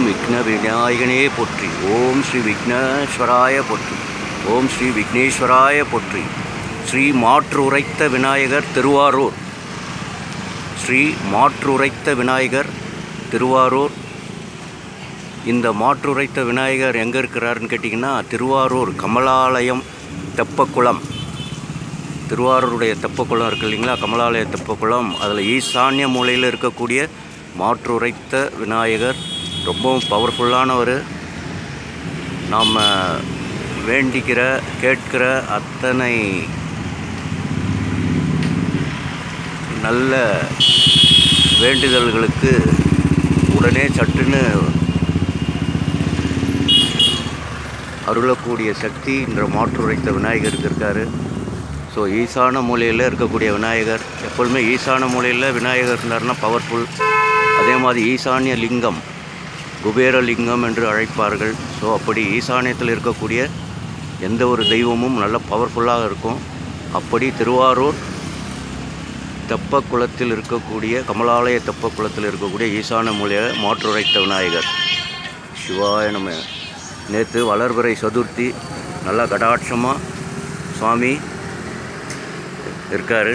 ஓம் விக்ன விநாயகனே போற்றி. ஓம் ஸ்ரீ விக்னேஸ்வராய போற்றி. ஓம் ஸ்ரீ விக்னேஸ்வராய போற்றி. ஸ்ரீ மாற்று உரைத்த விநாயகர் திருவாரூர். ஸ்ரீ மாற்று உரைத்த விநாயகர் திருவாரூர். இந்த மாற்றுரைத்த விநாயகர் எங்கே இருக்கிறாருன்னு கேட்டிங்கன்னா திருவாரூர் கமலாலயம் தெப்பக்குளம். திருவாரூருடைய தெப்பக்குளம் இருக்கு இல்லைங்களா? கமலாலய தெப்பக்குளம். அதில் ஈசான்ய மூலையில் இருக்கக்கூடிய மாற்றுரைத்த விநாயகர் ரொம்பவும் பவர்ஃபுல்லானவர் நாம் வேண்டிக்கிற கேட்கிற அத்தனை நல்ல வேண்டுதல்களுக்கு உடனே சட்டுன்னு அருளக்கூடிய சக்தி என்ற மாற்றுரைத்த விநாயகருக்கு இருக்கார். ஸோ ஈசான மூலையில் இருக்கக்கூடிய விநாயகர் எப்பொழுதுமே ஈசான மூலையில் விநாயகர் இருந்தார்னா பவர்ஃபுல் அதே மாதிரி ஈசானிய லிங்கம் குபேரலிங்கம் என்று அழைப்பார்கள். ஸோ அப்படி ஈசானியத்தில் இருக்கக்கூடிய எந்த ஒரு தெய்வமும் நல்ல பவர்ஃபுல்லாக இருக்கும். அப்படி திருவாரூர் தெப்பக்குளத்தில் இருக்கக்கூடிய கமலாலய தெப்ப குளத்தில் இருக்கக்கூடிய ஈசான மொழிய மாற்றுரைத்த விநாயகர். சிவாய நம்ம நேற்று வளர்பிறை சதுர்த்தி நல்லா கடாட்சமாக சுவாமி இருக்கார்.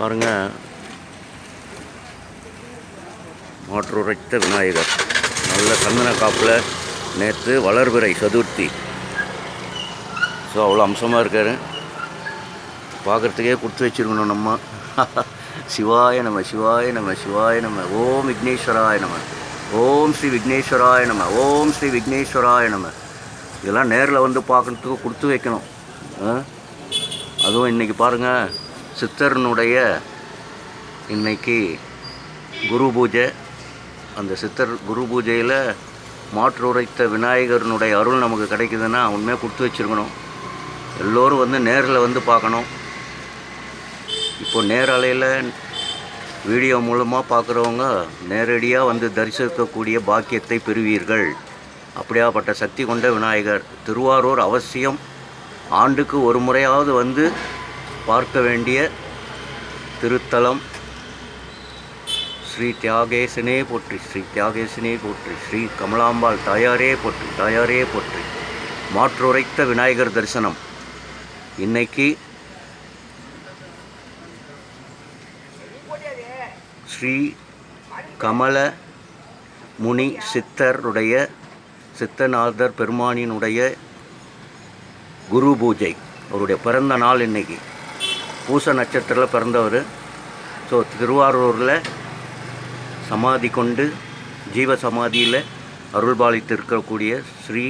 பாருங்க. மாற்றுரைத்த விநாயகர். நல்ல சந்தன காப்பில் நேற்று வளர்பிறை சதுர்த்தி. ஸோ அவ்வளோ அம்சமாக இருக்கார். பார்க்குறதுக்கே கொடுத்து வச்சிருக்கணும் நம்ம. சிவாய நம சிவாய நம சிவாய நம. ஓம் விக்னேஸ்வராய நம. ஓம் ஸ்ரீ விக்னேஸ்வராய நம. ஓம் ஸ்ரீ விக்னேஸ்வராய நம. இதெல்லாம் நேரில் வந்து பார்க்குறதுக்கு கொடுத்து வைக்கணும். ஆ? அதுவும் இன்றைக்கி பாருங்கள் சித்தர்னுடைய இன்னைக்கு குரு பூஜை. அந்த சித்தர் குரு பூஜையில் மாற்று உரைத்த விநாயகர்னுடைய அருள் நமக்கு கிடைக்குதுன்னா உண்மையாக கொடுத்து வச்சிருக்கணும். எல்லோரும் வந்து நேரில் வந்து பார்க்கணும். இப்போ நேரலையில் வீடியோ மூலமாக பார்க்குறவங்க நேரடியாக வந்து தரிசிக்கக்கூடிய பாக்கியத்தை பெறுவீர்கள். அப்படியாப்பட்ட சக்தி கொண்ட விநாயகர். திருவாரூர் அவசியம். ஆண்டுக்கு ஒரு முறையாவது வந்து பார்க்க வேண்டிய திருத்தலம் ஸ்ரீ தியாகேசனே போற்றி ஸ்ரீ தியாகேசனே போற்றி ஸ்ரீ கமலாம்பாள் தாயாரே போற்றி தாயாரே போற்றி. மாற்றுரைத்த விநாயகர் தரிசனம். இன்னைக்கு ஸ்ரீ கமல முனி சித்தருடைய சித்தநாதர் பெருமானினுடைய குரு பூஜை அவருடைய பிறந்த நாள் இன்னைக்கு. பூச நட்சத்திரத்தில் பிறந்தவர். ஸோ திருவாரூரில் சமாதி கொண்டு ஜீவ சமாதியில் அருள்பாலித்து இருக்கக்கூடிய ஸ்ரீ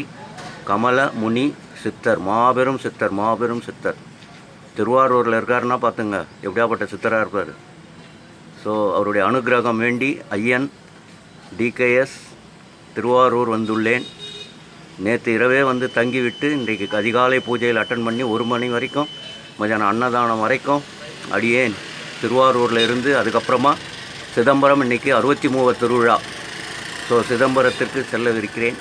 கமல முனி சித்தர் மாபெரும் சித்தர் மாபெரும் சித்தர். திருவாரூரில் இருக்காருன்னா பார்த்துங்க எப்படியாப்பட்ட சித்தராக இருப்பார். ஸோ அவருடைய அனுக்கிரகம் வேண்டி ஐயன் டிகேஎஸ் திருவாரூர் வந்துள்ளேன். நேற்று இரவே வந்து தங்கிவிட்டு இன்றைக்கு அதிகாலை பூஜையில் அட்டன் பண்ணி ஒரு மணி வரைக்கும் மதியானம் அன்னதானம் வரைக்கும் அடியேன். திருவாரூரில் இருந்து அதுக்கப்புறமா சிதம்பரம் இன்னைக்கு அறுபத்தி மூவ திருவிழா. ஸோ சிதம்பரத்திற்கு செல்லவிருக்கிறேன்.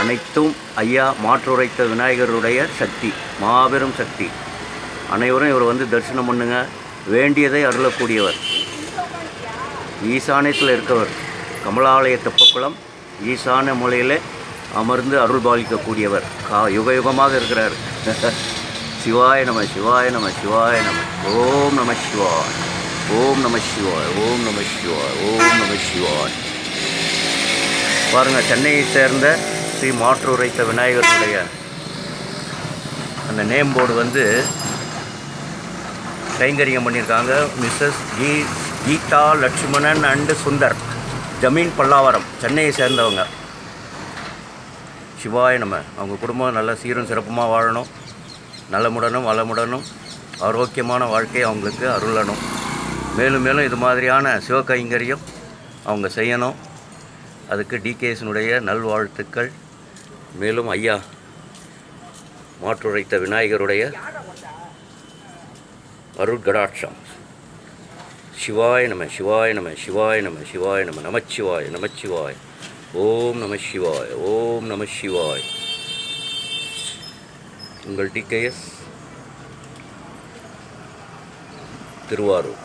அனைத்தும் ஐயா மாற்றுரைத்த விநாயகருடைய சக்தி மாபெரும் சக்தி. அனைவரும் இவர் வந்து தரிசனம் பண்ணுங்க. வேண்டியதை அருளக்கூடியவர். ஈசானியத்தில் இருக்கவர். கமலாலய தெப்பக்குளம் ஈசான மூலையில் அமர்ந்து அருள் பாலிக்கக்கூடியவர். கா யுக யுகமாக இருக்கிறார். சிவாய நம சிவாய நம சிவாய நம. ஓம் நம சிவாய். ஓம் நம சிவாய். ஓம் நம சிவாய். ஓம் நம சிவாய். பாருங்கள் சென்னையை சேர்ந்த ஸ்ரீ மாற்று உரைத்த விநாயகருடைய அந்த நேம் போர்டு வந்து கைங்கரியம் பண்ணியிருக்காங்க. மிஸ்ஸஸ் கீ கீதா லட்சுமணன் அண்டு சுந்தர். ஜமீன் பல்லாவரம் சென்னையை சேர்ந்தவங்க. சிவாய நம்ம அவங்க குடும்பம் நல்லா சீரும் சிறப்புமாக வாழணும். நலமுடனும் வளமுடனும் ஆரோக்கியமான வாழ்க்கையை அவங்களுக்கு அருளணும். மேலும் மேலும் இது மாதிரியான சிவகைங்கரியம் அவங்க செய்யணும். அதுக்கு டிகேஎஸ்னுடைய நல்வாழ்த்துக்கள். மேலும் ஐயா மாற்றுரைத்த விநாயகருடைய அருட்கடாட்சம் சிவாய நம சிவாய நம சிவாய நம சிவாய நம நமச்சிவாய நமச்சிவாய். ஓம் நம சிவாய ஓம் நம சிவாய். உங்கள் டிகேஎஸ் திருவாரூர்.